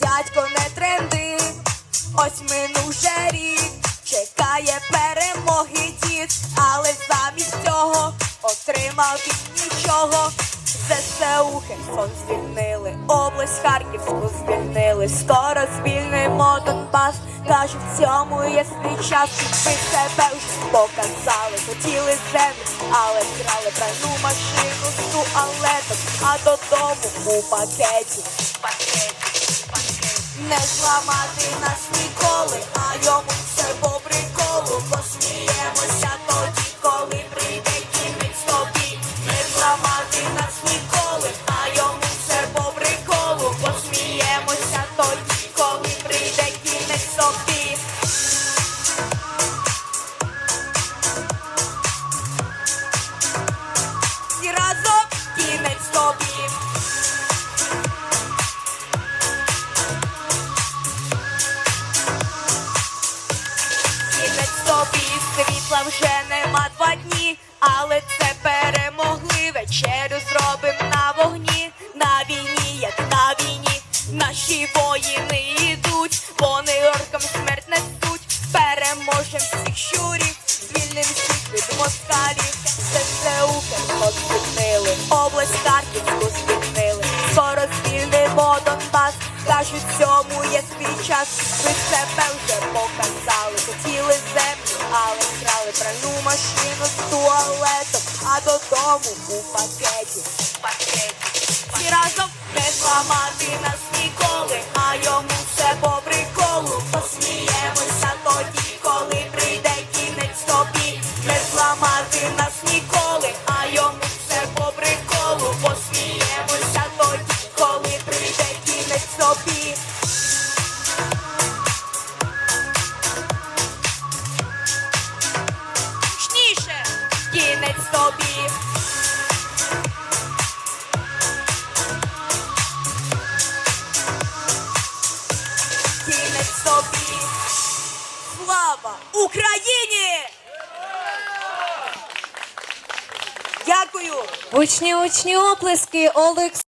дядько, не тренди. Ось минув вже рік, чекає перемоги дід, але замість цього отримав він нічого. ЗСУ Херсон звільнили, область Харківську звільнили, скоро звільнимо Донбас. Кажуть, в цьому є свій час. Ми себе вже показали, хотіли землю, але вкрали пральну машину з туалетом, а додому у пакеті, пакеті. Не зламати нас ніколи, а йому все по вже нема два дні, але це перемогли. Вечерю зробим на вогні, на війні, як на війні. Наші воїни йдуть, вони оркам смерть несуть. Переможем всіх щурів, звільним всіх від москалів. ЗСУ Херсон звільнили, область Харківську звільнили. Скоро звільнимо Донбас. Кажуть, цьому є свій час. Ви себе вже показали. Хотіли землю, але вкрали пральну машину з туалетом, а додому у пакеті. пакеті. Тобі. Кінець тобі. Слава Україні! Дякую! Гучні учні оплески Олекс